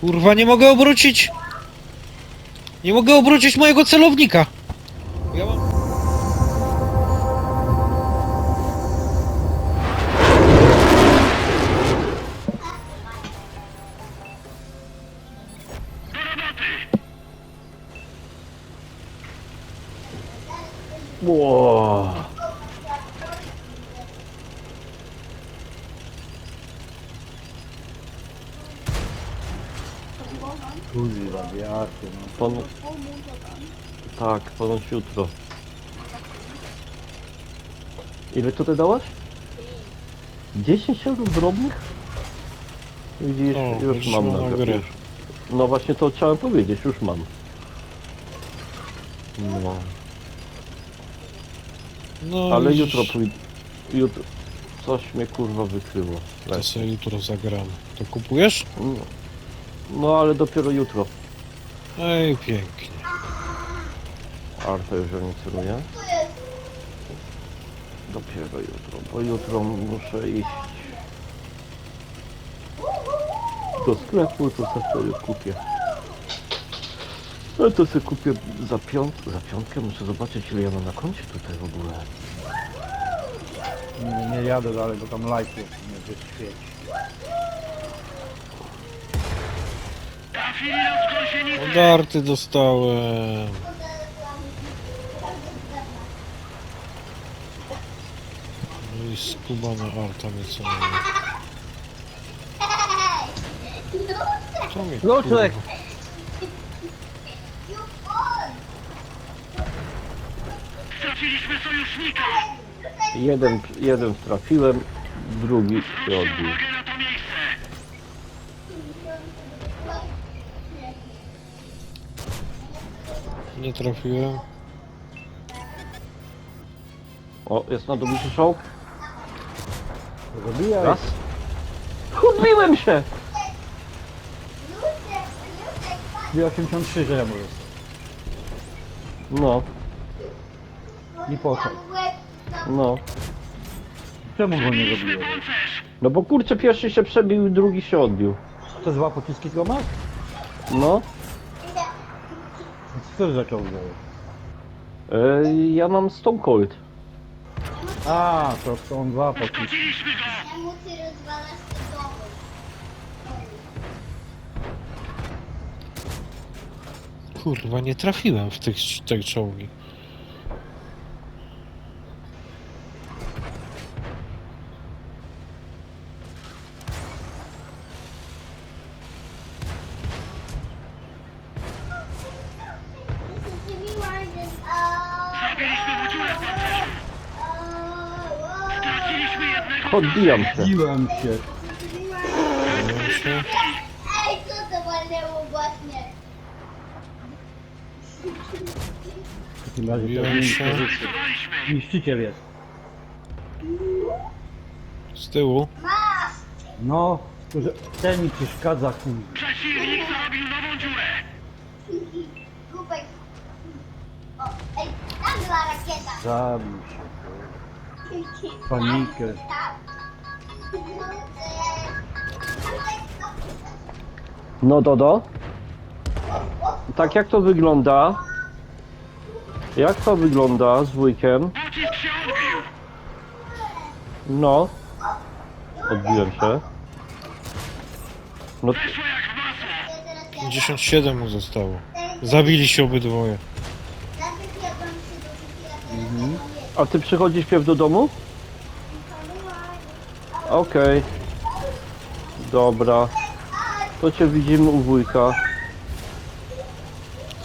Kurwa, nie mogę obrócić! Nie mogę obrócić mojego celownika! Ja mam... Kurwa, no. Pon... Tak, ponoć jutro. Ile tutaj dałaś? 10 euro drobnych? Widzisz, O, już wyszło mam na na grę. już. No właśnie to chciałem powiedzieć, już mam. No, No, ale widzisz, jutro pójdę. Jutro. Coś mnie kurwa wykryło. To sobie jutro zagramy. To kupujesz? No. no ale dopiero jutro. Ej, pięknie. Arta już nie celuje. Dopiero jutro, bo jutro muszę iść do sklepu, to sobie wtedy kupię. No to sobie kupię za, piąt za piątkę, muszę zobaczyć ile ja mam na koncie tutaj w ogóle. Nie, nie jadę dalej, bo tam lajki mnie wyświeci. Odarty dostałem. No i skubana arta mnie co Luczek! kurwa. Jeden, jeden trafiłem, drugi się odbił. Nie trafiłem. O, jest na dobity czołg. Zabijaj. Raz. Odbiłem się! 283 że ja mówię. No, I poszedł. no. Czemu go nie zabiłem? No bo kurczę, pierwszy się przebił, drugi się odbił. To dwa pociski tylko masz? No. Co za czołg daje? E, ja mam Stone Cold. A, to są dwa pociski. Kurwa, nie trafiłem w tych, tych czołgi. Odbijam się. Biłem się. Zdaje się. Ej, co to walnęło właśnie? W takim razie to Biłem się. niszczyciel jest. Z tyłu. No, że ten mi przeszkadza kurwa. Głupek. O, ej, była rakieta. Zabił się. Panikę. Tak. No Dodo. Tak jak to wygląda? Jak to wygląda z wujkiem? No. Odbiłem się. No, 57 mu zostało. Zabili się obydwoje. A ty przychodzisz pierw do domu? Okej. Dobra. To cię widzimy u wujka.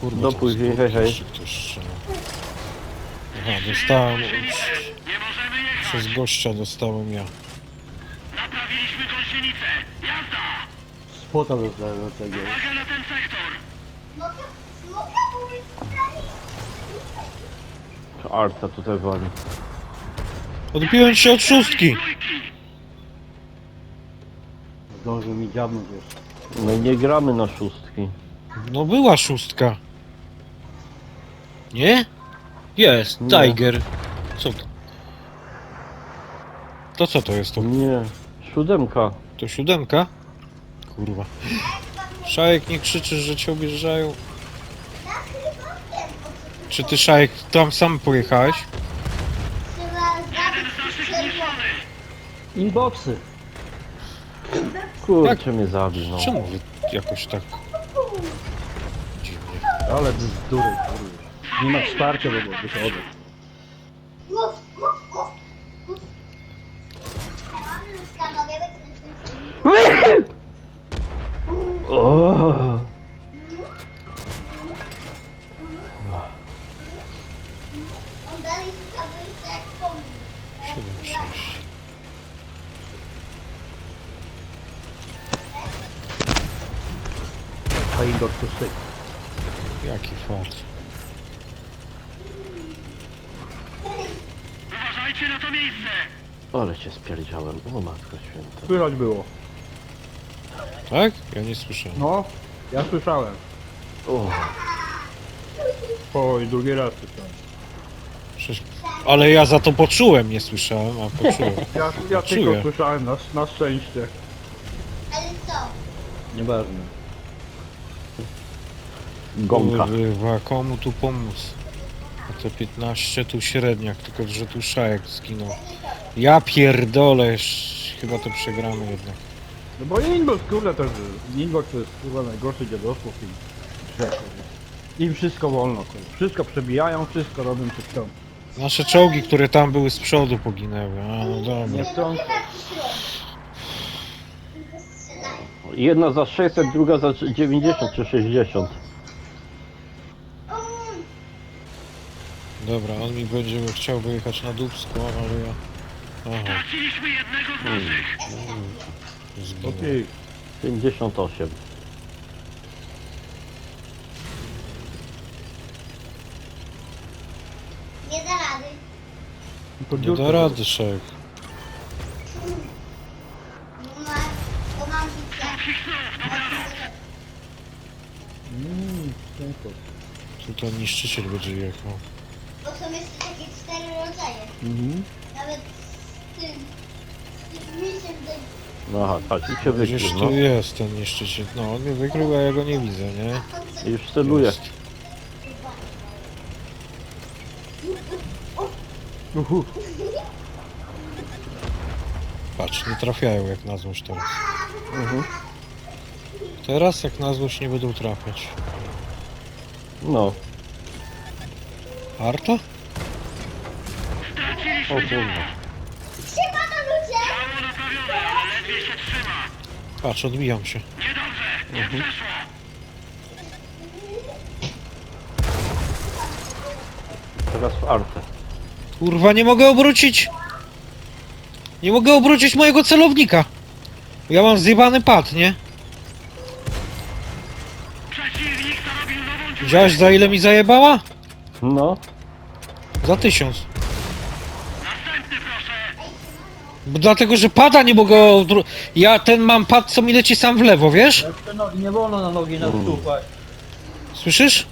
Kurwa, Do to później, hej, hej. jeszcze ktoś strzela. Aha, dostałem. Przez gościa dostałem ja. Spota dostałem do tego. Arta tutaj wali. Odbiłem się od szóstki. Zdążył mi dziabnąć jeszcze. No i nie gramy na szóstki. No była szóstka. Nie? Jest, Nie. Tiger. Co to? To co to jest to? Nie. Siódemka. To siódemka? Kurwa. Szajek, nie krzyczysz, że cię objeżdżają. Ja chyba wiem, o co tu Czy ty, Szajek, tam sam pojechałeś? Trzeba zabić czerwony. Inboxy. Kurczę mnie zabił, no. Czemu wy jakoś tak dziwnie? Ale bzdury, kurde. Nie ma wsparcia w ogóle, wychodzę. Mów, mów, mów, mów. Stanowię wykręcę. O, A Inbox to styk. Jaki fart. ale się spierdziałem. O matko święta. Słychać było. Tak? Ja nie słyszałem. No, ja słyszałem. O, Oj, drugi raz słyszałem. Przecież... Ale ja za to poczułem, nie słyszałem, a poczułem. Ja, ja Czuję. tylko słyszałem, na, na szczęście. Ale co? Nieważne. Gąbka. Kurwa, komu tu pomóc? A te 15 tu średniak, tylko że tu Szajek zginął. Ja pierdolę, sz- chyba to przegramy jednak. No bo inbox, kurde, też inbox to jest chyba najgorszy dziadosłów i Im wszystko wolno, kurde. Wszystko przebijają, wszystko robią co chcą. Nasze czołgi, które tam były z przodu poginęły. A, no dobra. Chcą. Jedna za 600, druga za 90 czy 60. Dobra, on mi będzie chciał wyjechać na Dubsko, ale ja... Aha. Mm, Zginął. Okej. 58. nie da rady. Nie da rady, Szajek. Bo ma, bo mam widzę. Mmm, ciężko. Tu ten niszczyciel będzie jechał. Bo są jeszcze takie cztery rodzaje. Mhm. Nawet z tym. Z tym misiem do... No aha, tak, i się wykrył, tu no. jest ten niszczyciel. No, on mnie wykrył, a ja go nie widzę, nie? I już celuje. Jest. Uhu. Patrz, nie trafiają jak na złość teraz. Mhm. Teraz jak na złość nie będą trafiać. No. Arta? O kurwa. Siema na ludzie! Patrz, odbijam się. Teraz w artę. Kurwa, nie mogę obrócić! Nie mogę obrócić mojego celownika! Ja mam zjebany pad, nie? Widziałeś za ile mi zajebała? No. Za tysiąc. Bo dlatego, że pada nie mogę Ja ten mam pad, co mi leci sam w lewo, wiesz? Te nogi, nie wolno na nogi nastupać. Słyszysz?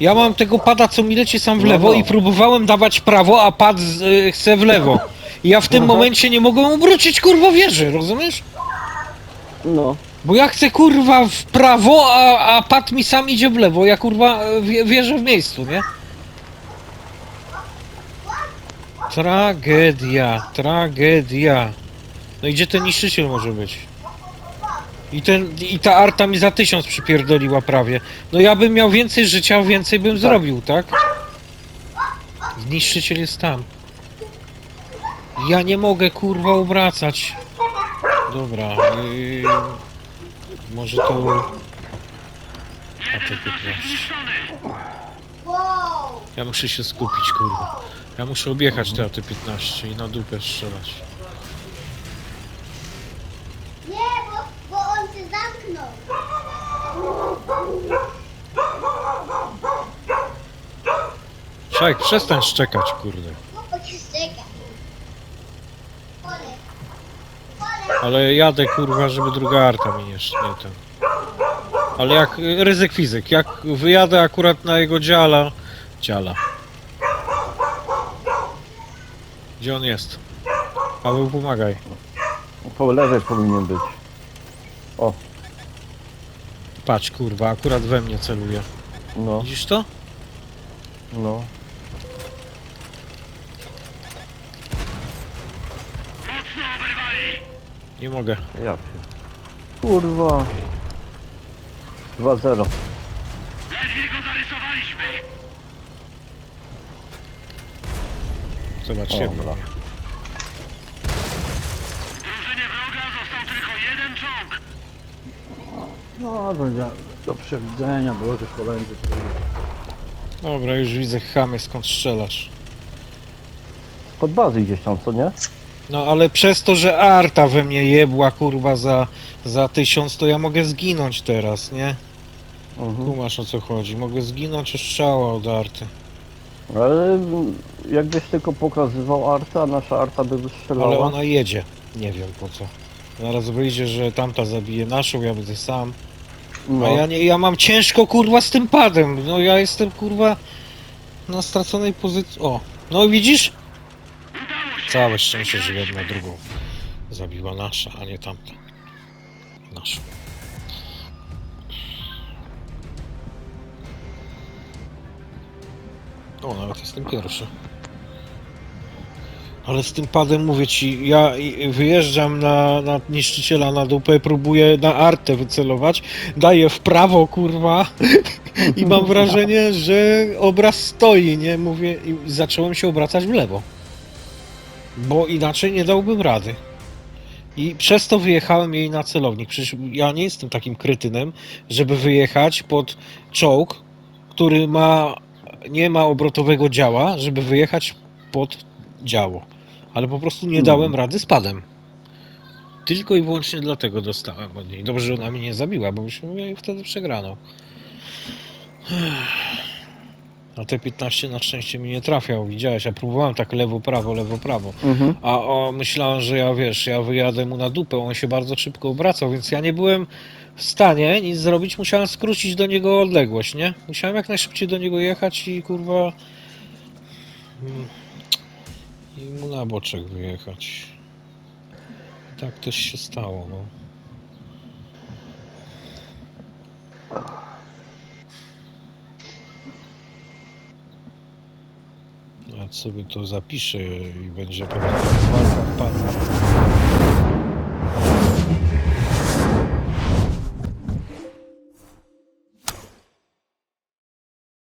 Ja mam tego pada, co mi leci sam w No, lewo no. i próbowałem dawać prawo, a pad z, y, chce w lewo. I ja w tym Aha. momencie nie mogłem obrócić kurwa wieży, rozumiesz? No. Bo ja chcę kurwa w prawo, a, a pad mi sam idzie w lewo. Ja kurwa e, wie, wierzę w miejscu, nie? Tragedia, tragedia. No i gdzie ten niszczyciel może być? I, ten, I ta arta mi za tysiąc przypierdoliła prawie. No ja bym miał więcej życia, więcej bym zrobił, tak? Niszczyciel jest tam. Ja nie mogę kurwa obracać. Dobra. Yy, może to... A to 15. Wow! Ja muszę się skupić, kurwa. Ja muszę objechać te AT-15 i na dupę strzelać. Nie, bo, bo on się zamknął. Czek, przestań szczekać, kurde. Się czeka. Pole. Pole. Ale jadę, kurwa, żeby druga arta mi nie, nie ten. Ale jak y, ryzyk fizyk, jak wyjadę akurat na jego dziala... Dziala. Gdzie on jest? Paweł, pomagaj. Po lewej powinien być. O. Patrz kurwa, akurat we mnie celuje. No, Widzisz to? no. Nie mogę. Ja się. Kurwa. 2-0. Zobaczcie. Dobra. No, to ja, do przewidzenia było, że Holendrzy Dobra, już widzę chamy skąd strzelasz. Pod bazy gdzieś tam, co nie? No ale przez to, że Arta we mnie jebła kurwa za, za tysiąc, to ja mogę zginąć teraz, nie? Mhm. Kumasz o co chodzi. Mogę zginąć od strzała od Arty. Ale jakbyś tylko pokazywał artę, a nasza arta by wystrzelała. Ale ona jedzie. Nie wiem po co. Zaraz wyjdzie, że tamta zabije naszą, ja będę sam. no. A ja nie, ja mam ciężko kurwa z tym padem. No ja jestem kurwa na straconej pozycji. O, no widzisz? Całe szczęście, że jedna drugą zabiła nasza, a nie tamta. Nasza. O, nawet jestem pierwszy. Ale z tym padem mówię ci, ja wyjeżdżam na, na niszczyciela na dupę, próbuję na artę wycelować, daję w prawo, kurwa, i mam wrażenie, że obraz stoi, nie? Mówię, i zacząłem się obracać w lewo. Bo inaczej nie dałbym rady. I przez to wyjechałem jej na celownik. Przecież ja nie jestem takim krytynem, żeby wyjechać pod czołg, który ma nie ma obrotowego działa, żeby wyjechać pod działo. Ale po prostu nie Hmm. dałem rady z padem. Tylko i wyłącznie dlatego dostałem od niej. Dobrze, że ona mnie nie zabiła, bo byśmy wtedy przegraną. A te 15 na szczęście mi nie trafiał, widziałeś, ja próbowałem tak lewo, prawo, lewo, prawo. Mhm. A o, myślałem, że ja wiesz, ja wyjadę mu na dupę, on się bardzo szybko obracał, więc ja nie byłem w stanie nic zrobić, musiałem skrócić do niego odległość, nie? Musiałem jak najszybciej do niego jechać i kurwa. mm, I mu na boczek wyjechać. I tak też się stało, no. Sobie to zapiszę i będzie pewnie walka wpadła.